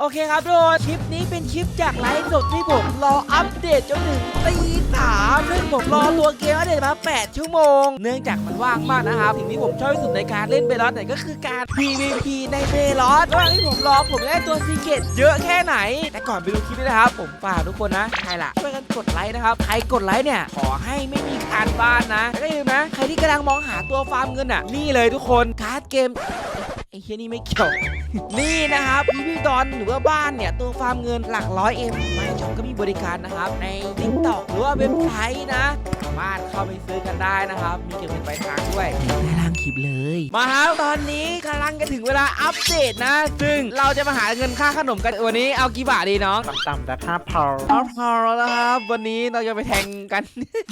โอเคครับทุกคนคลิปนี้เป็นคลิปจากไลฟ์สดที่ผมรออัปเดตจนถึงตีสามซึ่งผมรอตัวเกมอัปเดตมา 8 ชั่วโมง เนื่องจากมันว่างมากนะครับสิ่งที่ผมชอบที่สุดในการเล่นเบลอสเนี่ยก็คือการ PVP ในเบลอสระหว่างที่ผมรอผมได้ตัวซีเกตเยอะแค่ไหน แต่ก่อนไปดูคลิปนี้นะครับ ผมฝากทุกคนนะใครล่ะช่วยกันกดไลค์นะครับใครกดไลค์เนี่ยขอให้ไม่มีการบ้านนะแล้วก็อย่าลืมนะใครที่กำลังมองหาตัวฟาร์มเงินอะนี่เลยทุกคนการ์ดเกมไอ้เฮียนี่ไม่เกี่ยว นี่นะครับอีพีดอนหรือว่าบ้านเนี่ย ตัวฟาร์มเงินหลักร้อยเอ็มไม่ช็อปก็มีบริการนะครับ ใน t ิกตอกหรือว่าเว็บไซต์นะามารถเข้าไปซื้อกันได้นะครับ มีเก็บเงินปลายทางด้วยในล่างคลิปเลย มาครับตอนนี้กำลังจะถึงเวลาอัปเดตนะ ซึ่งเราจะมาหาเงินค่าขนมกันวันนี้เอากี่บาทดีน้อง ต่ำๆแต่ถ้าพอเอาพอแล้วนะครับ วันนี้เราจะไปแทงกัน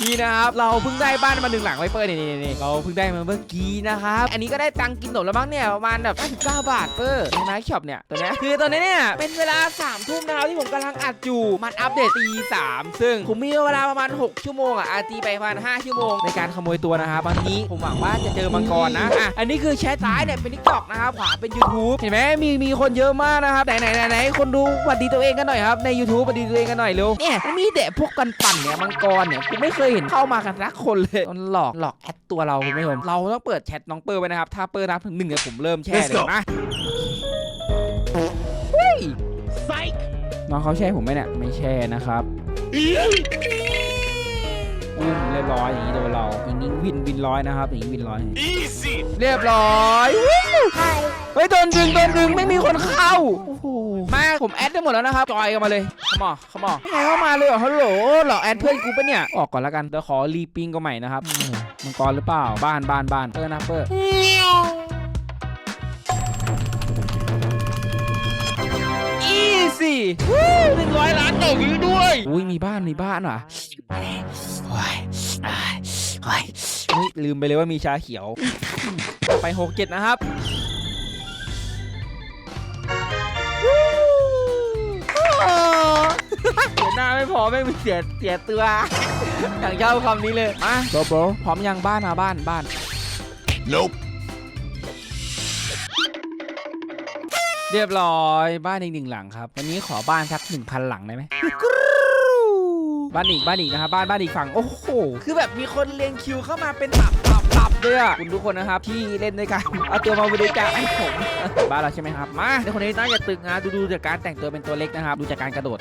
นี่นะครับ เราเพิ่งได้บ้านมาหนึ่งหลังไวเปอร์นี่นี่นี่เราเพิ่งได้มาเมื่อกี้นะครับ อันนี้ก็ได้ตังค์กินขนมแล้วมั้งเนี่ยประมาณแบบ59บาทเปอร์ในร้านช็อปเนี่ยตัวเนี้ยคือตอนนี้เนี่ยเป็นเวลา3ามทุ่มนะครับที่ผมกำลังอัดอยู่มันอัปเดตตีสามซึ่งผมมีเวลาประมาณ 6 ชั่วโมงอะอาตีไปประมาณ5ชั่วโมงในการขโมยตัวนะครับวันนี้ผมหวังว่าจะเจอมังกรนะอะอันนี้คือแชทซ้ายเนี่ยเป็นทิกตอกนะครับขวาเป็น YouTube เห็นไหมมีมีคนเยอะมากนะครับไหนไหนไหนไหนคนดูสวัสดีตัวเองกันหน่อยครับใน YouTube สวัสดีตัวเองกันหน่อยเร็วเนี่ยมันมีแต่พวกกันปั่นเนี่ยมังกรเนี่ยกูไม่เคยเห็นเข้ามากันสักคนเลยมันหลอกหลอกแอดตัวเราคุณผู้ชมเราต้องเปิดแชทน้องเปอร์ไว้นะครับถ้าเปอร์นับถึงหนึ่งเนี่ยผมเริ่มแช่เลยนะเฮ้ยน้องเขาแช่ผมไหมเนี่ยไม่แช่นะครับ อุ้มเรียบร้อยอย่างนี้โดนเราอย่างนี้วินวินร้อยนะครับอย่างนี้วินร้อยเรียบร้อยวู้เฮ้ยโดนดึงโดนดึงไม่มีคนเข้าโอ้โหมาผมแอดได้หมดแล้วนะครับจอยกันมาเลยขมอขมอไม่ให้เข้ามาเลยเหรอฮัลโหลหลอกแอดเพื่อนกูปะเนี่ยออกก่อนแล้วกันเดี๋ยวขอรีปิงก็ใหม่นะครับมังกรหรือเปล่าบ้านบ้านบ้านเปอร์นะเปอร์อีสี่หนึ่งร้อยล้านต่อวิวด้วยอุ้ยมีบ้านมีบ้านว่ะ โอ้ยอ้ายโอ้ยเฮ้ยลืมไปเลยว่ามีชาเขียว ไปหกเจ็ดนะครับ เสียหน้าไม่พอไม่มีเสียเสียตัว อย่างเจ้าคำนี้เลยมาโบโบพร้อมยังบ้านมาบ้านบ้าน Nope. เรียบร้อยบ้านอีกหนึ่งหลังครับ วันนี้ขอบ้านสักหนึ่งพันหลังได้ไหม บ้านอีกบ้านอีกนะครับบ้านบ้านอีกฝั่งโอ้โหคือแบบมีคนเรียงคิวเข้ามาเป็นตับตับตับเลยอะคุณทุกคนนะครับที่เล่นด้วยกันเอาตัวมาบริจาคให้ผมบ้านเราใช่ไหมครับมาในคนนี้น่าจะตึงนะดูดูจากการแต่งตัวเป็นตัวเล็กนะครับดูจากการกระโดด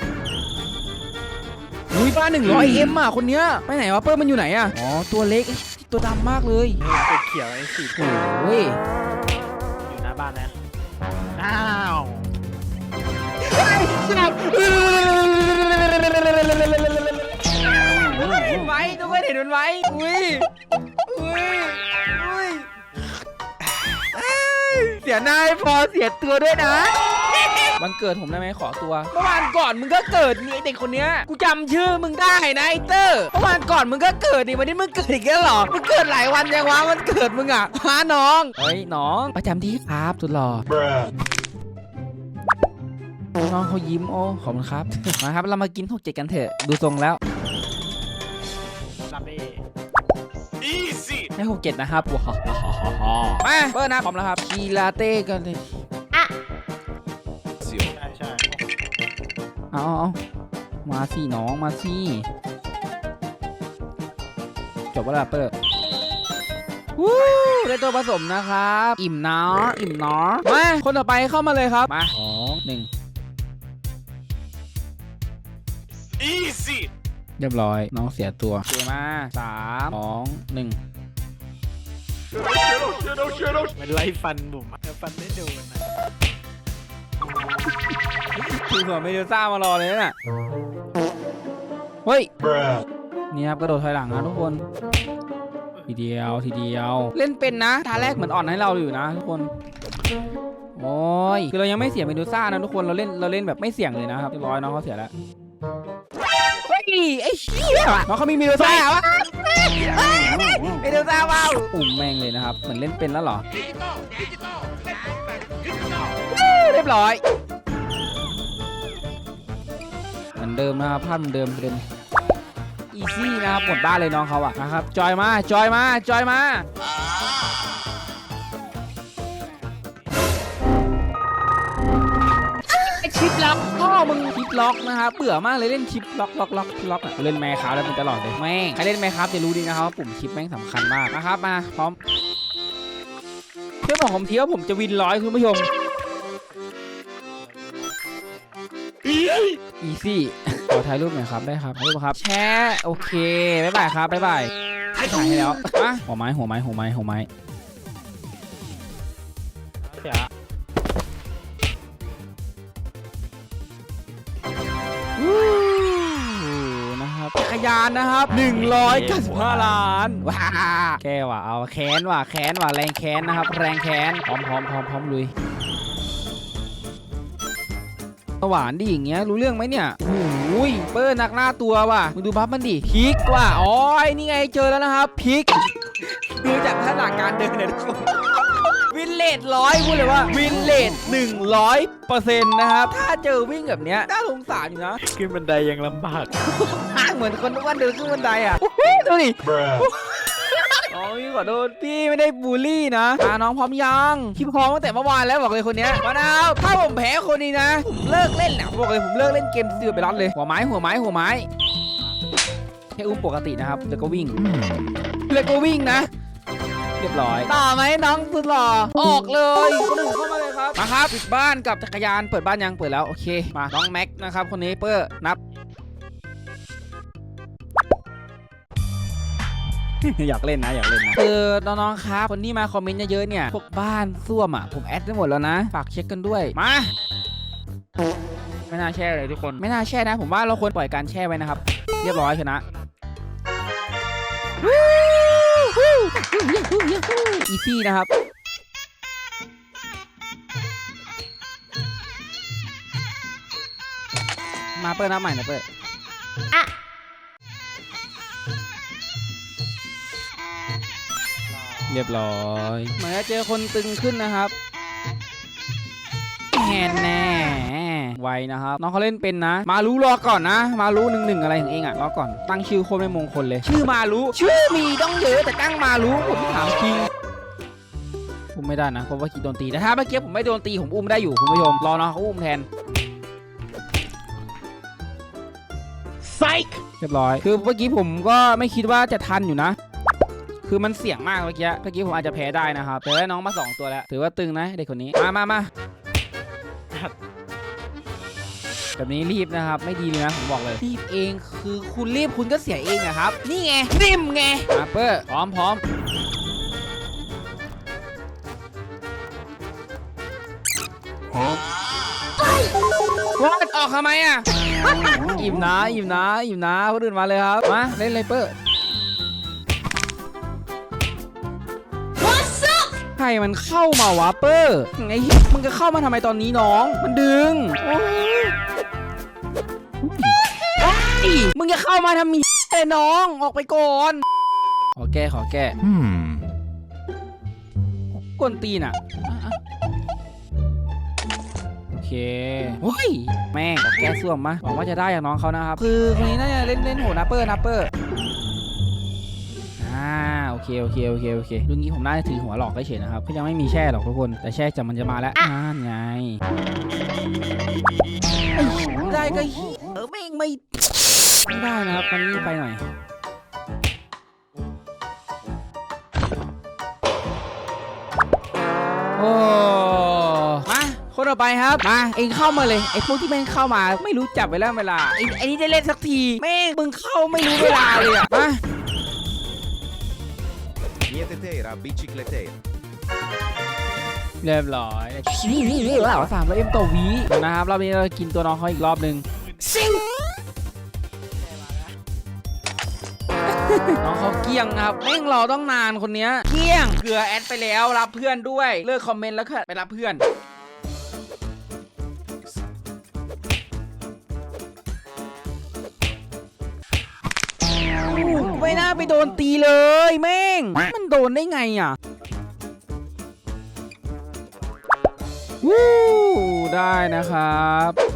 อุ้ยบ้านหนึ่งร้อยเอ็มอะคนเนี้ยไปไหนวะเปิ้ลมันอยู่ไหนอะอ๋อตัวเล็กตัวดำมากเลยตัวเขียวไอ้สีโอ้ยอยู่หน้าบ้านนะอ้าวไว้ ทุกคนเห็นมันไว้อุ้ยอุ้ยอุ้ยเสียหน้าให้พอเสียตัวด้วยนะวันเกิดผมได้ไหมขอตัวเมื่อวานก่อนมึงก็เกิดนี่ไอ้เด็กคนเนี้ยกูจำชื่อมึงได้นะไอเตอร์เมื่อวานก่อนมึงก็เกิดนี่วันนี้มึงเกิดอีกแล้วเหรอมึงเกิดหลายวันยังวะวันเกิดมึงอะฮะน้องเฮ้ยน้องประจำที่ครับสุดหล่อ Bruh. น้องเขายิ้มโอ้ขอบคุณครับ มาครับเรามากินหกเจ็ดกันเถอะดูทรงแล้ว ลาเบ้ Easy. ให้หกเจ็ดนะครับว้าวมาเปิดนะพร้อมแล้วครับชีลาเต้กันเลยใช่ใช่เอาเอาเอามาสิน้องมาสิจบเวลาเปิดวู้ได้ตัวผสมนะครับ อิ่มเนาะอิ่มเนาะมาคนต่อไปเข้ามาเลยครับมาสองหนึ่ง เรียบร้อย น้องเสียตัวโอเคมาสามสองหนึ่งมันไล่ฟันบุ๋มอะฟันไม่โดนนะคือหัวเมดูซ่ามารอเลยน่ะเฮ้ย Bruh. นี่ครับกระโดดถอยหลังนะทุกคน ทีเดียวทีเดียว เล่นเป็นนะท่าแรกเหมือนอ่อนให้เราอยู่นะทุกคนโอ้ยคือเรายังไม่เสียเมดูซ่านะทุกคนเราเล่นเราเล่นแบบไม่เสี่ยงเลยนะครับเรียบร้อยน้องเขาเสียแล้วเฮ้ย ไอ้เชี่ยน้องเขามีเมดูซ่าวะเมดูซ่าว้าวอุ่มแม่งเลยนะครับเหมือนเล่นเป็นแล้วเหรอเรียบร้อย เหมือนเดิมนะครับภาพเหมือนเดิมเหมือนเดิมอีซี่นะครับหมดบ้านเลยน้องเขาอะนะครับ จอยมาจอยมาจอยมา ไอ้เชชิปล็อกพ่อ มึงชิปล็อกนะครับเบื่อมากเลยเล่นชิปล็อกล็อกล็อกล็อกอะเล่นแมคครับแล้วเป็นตลอดเลยแม่งใครเล่นแมคครับจะรู้ดีนะครับว่าปุ่มชิปแม่งสำคัญมากนะครับมาพร้อมเพื่อนบอกผมทีว่าผมจะวินร้อยคุณผู้ชมอีซี่ขอถ่ายรูปหน่อยครับได้ครับถ่ายรูปครับแชร์โอเคบ๊ายบายครับบ๊ายบายถ่ายให้แล้วอะหัวไม้หัวไม้หัวไม้หัวไม้ ยานนะครับ195ล้านว้าแกว่ะเอาแค้นว่ะแค้นว่ะแรงแค้นนะครับ แรงแค้นพร้อมพร้อมพร้อมพร้อมลุยหวานดิอย่างเงี้ยรู้เรื่องไหมเนี่ยโอ้ยเปิ้ลนักหน้าตัวว่ะมึงดูบัฟมันดิพลิกว่ะอ๋อนี่ไงเจอแล้วนะครับพลิกดูจากท่าทางการเดินเนี่ยทุกคน วินเลทร้อยพูดเลยว่าวินเลทหนึ่งร้อยเปอร์เซ็นต์นะครับ ถ้าเจอวิ่งแบบเนี้ยน่าสงสารอยู่นะ ขึ้นบันไดยังลำบาก เหมือนคนอ้วนเดินขึ้นบันไดอะดูดิ อ๋อพี่ขอโทษพี่ไม่ได้บูลลี่นะอ่าน้องพร้อมยังพี่พร้อมตั้งแต่เมื่อวานแล้วบอกเลยคนเนี้ยมะนาวถ้าผมแพ้คนนี้นะผมเลิกเล่นแหละบอกเลยผมเลิกเล่นเกมซีไปรัดเลยหัวไม้หัวไม้หัวไม้แค่อุ้มปกตินะครับแล้วก็วิ่งแล้วก็วิ่งนะ เรียบร้อย ต่อไหมน้องสุดหล่อออกเลยคนอื่นเข้ามาเลยครับมาครับปิดบ้านกับจักรยานเปิดบ้านยังเปิดแล้วโอเคมาน้องแม็กนะครับคนนี้เปิดนับ อยากเล่นนะอยากเล่นนะคือน้องๆครับคนที่มาคอมเมนต์เยอะๆเนี่ยพวกบ้านส้วมอะผมแอดได้หมดแล้วนะฝากเช็คกันด้วยมาไม่น่าแช่เลยทุกคน ไม่น่าแช่นะ ผมว่าเราควรปล่อยการแช่ไว้นะครับ เรียบร้อยชนะ อีซี่นะครับมาเปิดน้ำใหม่นะเปิดเรียบร้อยเหมือนจะเจอคนตึงขึ้นนะครับแน่แน่ ไวนะครับน้องเขาเล่นเป็นนะ มารู้รอก่อนนะ มารู้หนึ่งหนึ่งอะไรของเองอะรอก่อนตั้งชื่อโคตรไม่มงคลเลย ชื่อมารู้ชื่อมีต้องเยอะแต่ตั้งมารู้ผมถามจริงอุ้มไม่ได้นะเพราะว่ากีโดนตีแต่ถ้าเมื่อกี้ผมไม่โดนตีผมอุ้มได้อยู่คุณผู้ชมรอน้องเขาอุ้มแทนไซค์เรียบร้อย คือเมื่อกี้ผมก็ไม่คิดว่าจะทันอยู่นะ คือมันเสี่ยงมากเมื่อกี้ เมื่อกี้ผมอาจจะแพ้ได้นะครับ แต่ได้น้องมาสองตัวแล้ว ถือว่าตึงนะเด็กคนนี้ มามามา แบบนี้รีบนะครับ ไม่ดีเลยนะผมบอกเลย รีบเองคือคุณรีบคุณก็เสียเองอะครับ นี่ไงริมไงมาเปอร์พร้อมพร้อมวาดออกทำไมอะ อิ่มนะอิ่มนะอิ่มนะคนอื่นมาเลยครับ มา เล่นเลยเปอร์ใครมันเข้ามาวะเปอร์ไอ้เหี้ยมึงจะเข้ามาทำไมตอนนี้น้อง มันดึงโอ้ยโอ้ย มึงจะเข้ามาทำมีอะไรน้องออกไปก่อน ขอแก้ขอแก้ Hmm. กวนตีนอะอะอะโอเคโอ้ยแม่งขอแก้ส้วมมาหวังว่าจะได้อย่างน้องเขานะครับ คือคนนี้น่าจะเล่นเล่นโหนัปเปอร์นัปเปอร์อ่าโอเคโอเคโอเคโอเครุ่นนี้ผมน่าจะถือหัวหลอกเฉยๆนะครับก็ยังไม่มีแช่หรอกทุกคน แต่แช่จะมันจะมาแล้วนั่นไงไอ้ไม่ได้ก็เหี้ ยเออไม่งไม่ไม่ได้นะครับมันนี่ไปหน่อยโอ้มาคนต่อไปครับมาเองเข้ามาเลยไอ้พวกที่แม่งเข้ามา ไม่รู้จับเวลาเวลาไอ้ไอ้นี่ได้เล่นสักทีแม่งมึงเข้าไม่รู้เวลาเลยอะมา Mietetera bicicleteira. เรียบร้อยนี่นี่นี่แล้วสามร้อยเอ็มต่อวีเดี๋ยวนะครับรอบนี้เรากินตัวน้องเขาอีกรอบหนึ่ง ซิงน้องเขาเกี้ยงครับแม่งรอต้องนานคนเนี้ยเกี้ยงเกลือแอดไปแล้วรับเพื่อนด้วย เลิกคอมเมนต์แล้วก็ไปรับเพื่อนไม่น่าไปโดนตีเลยแม่ง มันโดนได้ไงอะวู้ได้นะครับ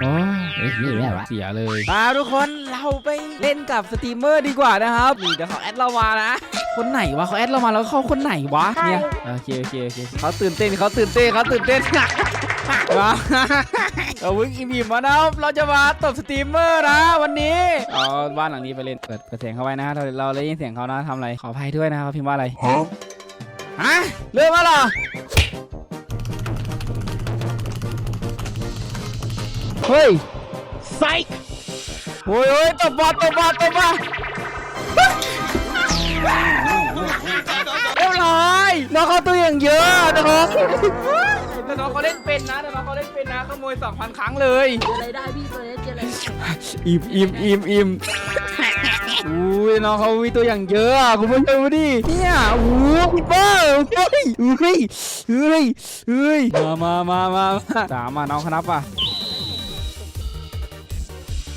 โอ้ยเสียเลยมาทุกคนเราไปเล่นกับสตรีมเมอร์ดีกว่านะครับนี่เดี๋ยวเขาแอดเรามานะคคนไหนวะเขาแอดเรามาแล้วเขาคนไหนวะเนี่ยโอเคโอเคโอเคเขาตื่นเต้นเขาตื่นเต้นเขาตื่นเต้นมาเราวิ่งอิ่มๆมานะครับเราจะมาตบสตรีมเมอร์นะวันนี้เอาบ้านหลังนี้ไปเล่นเปิดเปิดเสียงเขาไว้นะเราเราได้ยินเสียงเขานะทำอะไรขออภัยด้วยนะครับพิมพ์ว่าอะไรฮะเริ่มแล้วเหร เฮ้ย Psych โอ้ยโอ้ยตบบอลตบบอลตบบอลเรียบร้อยน้องเขาตัวอย่างเยอะน้องแต่น้องเขาเล่นเป็นนะแต่น้องเขาเล่นเป็นนะขโมย2,000 ครั้งเลยเจออะไรได้พี่ตัวนี้เจออะไรอิ่มอิ่มอิ่มอิ่มอุ้ยน้องเขามีตัวอย่างเยอะอะคุณผู้ชมดูดิเนี่ยโอ้โหคุณเบอร์เฮ้ยเฮ้ยเฮ้ยเฮ้ยมามามามามาสามมาน้องเขานับป่ะ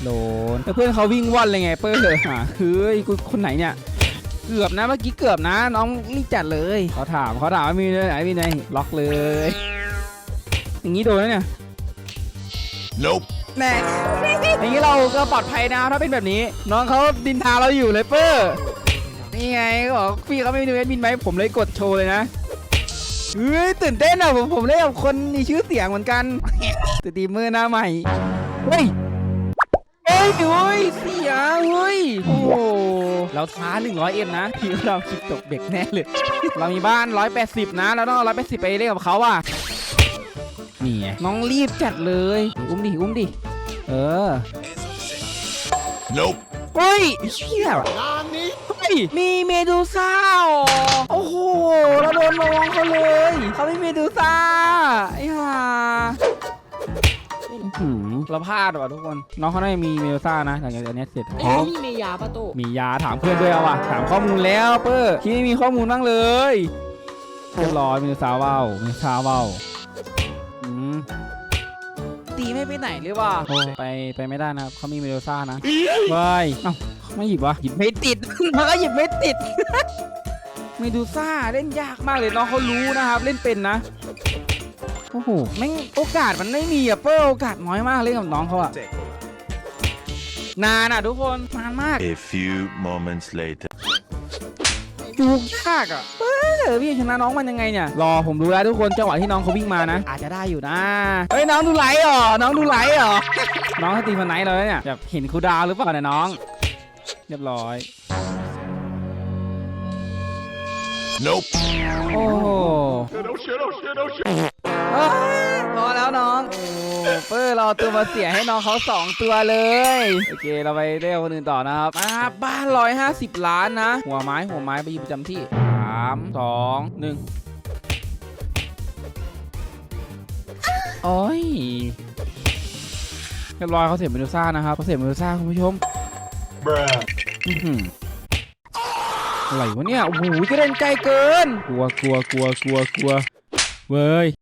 โดนแต่เพื่อนเขาวิ่งว่อนเลยไงเปิ้ลอะเฮ้ยคุณคนไหนเนี่ยเกือบนะเมื่อกี้เกือบนะ น้องรีบจัดเลยเขาถามเขาถามว่ามีเลยไหนมีไหนล็อกเลย อย่างนี้โดนแล้วเนี่ย Nope. แน่อย่างนี้เราก็ปลอดภัยนะถ้าเป็นแบบนี้ น้องเขาดินทาเราอยู่เลยเปอร์นี่ไงก็บอกพี่เขาไม่มีเวทบินไหมผมเลยกดโชว์เลยนะเฮ้ยตื่นเต้นอะผมผมเล่นกับคนมีชื่อเสียงเหมือนกันสตรีมเมอร์หน้าใหม่เฮ้ยเฮ้ ยเฮ้ยเสียเฮ้ยโอ้โหเราท้า100เอ็มนะพี่เราคิดตกเด็กแน่เลยเรามีบ้าน 180 นะเราต้องเอา180 ไปเล่นกับเขาอะนี่ไงน้องรีบจัดเลย อุ้มดิอุ้มดิเออ Nope. เฮ้ยเชี่ยเฮ้ยมีเมดูซ่าเหรอโอ้โหเราโดนมองเขาเลย เขาไม่เมดูซ่าไอ้ห่าอื้อหือ เราพลาดว่ะทุกคน น้องเขาน่าจะมีเมดูซ่านะหลังจากอันเนี้ยเสร็จไอ้ยพี่เมยาปะโตมียาถามเพื่อนด้วยเอาว่ะถามข้อมูลแล้วเปอร์ที่ไม่มีข้อมูลบ้างเลยเรียบร้อยมีซาว่าวมีซาว่าวอืมตีไม่ไปไหนหรือว่าไปไปไม่ได้นะครับเขามีเมโดซ่านะเฮ้ยเอ้าไม่หยิบวะหยิบไม่ติด มันก็หยิบไม่ติด เมดูซ่าเล่นยากมากเลยน้องเขารู้นะครับ เล่นเป็นนะ โอ้โหแม่งโอกาสมันไม่มีอะเปอร์โอกาสน้อยมากเล่นกับน้องเขาอะ Secolo. นานอะทุกคนนานมาก A few moments later. จูกยากอะเออพี่ชนะน้องมันยังไงเนี่ย รอผมดูแล้วทุกคนจังหวะที่น้องเขาวิ่งมานะ อาจจะได้อยู่นะเฮ้ยน้องดูไหลเหรอ น้องดูไหลเหรอ น้องเขาตีมันไหนเลยเนี่ยแบบเห็นครูดาวหรือเปล่าเนี่ยน้อง เรียบร้อย Nope. โอ้โห เอ้ยพอแล้วน้องโอ้เปอร์เราเอาตัวมาเสียให้น้องเขาสองตัวเลยโอเคเราไปเรียกคนอื่นต่อนะครับมาบ้านร้อยห้าสิบล้านนะ หัวไม้หัวไม้ไปยืนประจำที่สามสองหนึ่งโอ้ยเรียบร้อยเขาเสียเมดูซ่านะครับเขาเสียเมดูซ่าคุณผู้ชมอื้อหืออะไรวะเนี่ย โอ้โหกระเด็นไกลเกิน กลัวกลัวกลัวกลัวกลัวเว้ยโอ้แม่งทั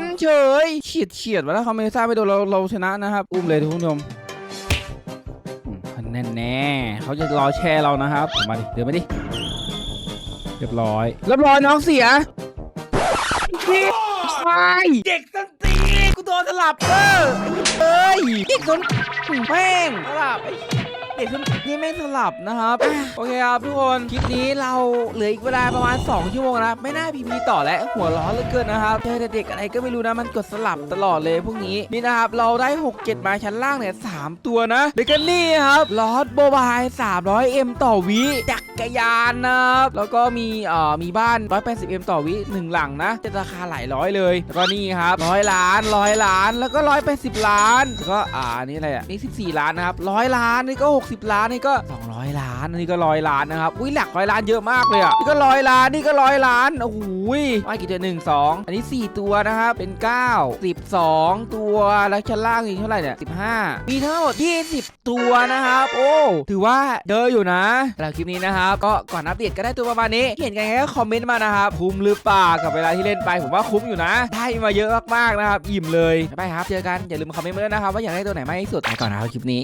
นเฉยเฉียดเฉียดๆวะถ้าเขาไม่ทราบไปโดนเราเราชนะนะครับ อุ้มเลยทุกผู้ชมอืมแน่แน่ๆเขาจะรอแช่เรานะครับ มาดิเดินมาดิ เรียบร้อยเรียบร้อยน้องเสียไปเด็กสันตีนกูโดนสลับเออเอ้ยเด็กคนแม่งสลับไอ้ เด็กคนนี่ไม่สลับนะครับโอเคครับทุกคนคลิปนี้เราเหลืออีกเวลาประมาณ 2 ชั่วโมงนะไม่น่าพีพีต่อแล้วหัวร้อนเหลือเกินนะครับเจอเด็กอะไรก็ไม่รู้นะมันกดสลับตลอดเลยพวกนี้นี่นะครับเราได้ 6 7 มาชั้นล่างเนี่ยสามตัวนะเด็กกันนี่ครับลอสโบบาย 300M ต่อวิจาก กรยานนะครับแล้วก็มีเอ่อมีบ้าน 180M ต่อวิหนึ่งหลังนะจะราคาหลายร้อยเลยแล้วก็นี่ครับร้อยล้านร้อยล้านแล้วก็ 180 ล้านแล้วก็อ่านี่อะไรอะนี่14 ล้านนะครับร้อยล้านนี่ก็ 60 ล้านนี่ก็ 200 ล้านนนี้ก็ร้อยล้านนะครับอุ้ยหลักร้อยล้านเยอะมากเลยอะนี่ก็ร้อยล้านนี่ก็ร้อยล้านโอ้โหมากี่ตัวหนึ่งสองอันนี้ 4 ตัวนะครับเป็น 9 12 ตัวแล้วชั้นล่างอีกเท่าไหร่เนี่ย15 มีทั้งหมด20 ตัวนะครับ โอ้ถือว่าเยอะอยู่นะแล้วคลิปนี้นะครับก็ก่อนอัปเดตก็ได้ตัวประมาณนี้ เห็นกันไงก็คอมเมนต์มานะครับคุ้มหรือเปล่ากับเวลาที่เล่นไป ผมว่าคุ้มอยู่นะ ได้มาเยอะมากๆนะครับ อิ่มเลยไปครับเจอกันอย่าลืมคอมเมนต์มาด้วยนะครับว่าอยากได้ตัวไหนมากที่สุดไปก่อนนะครับคลิปนี้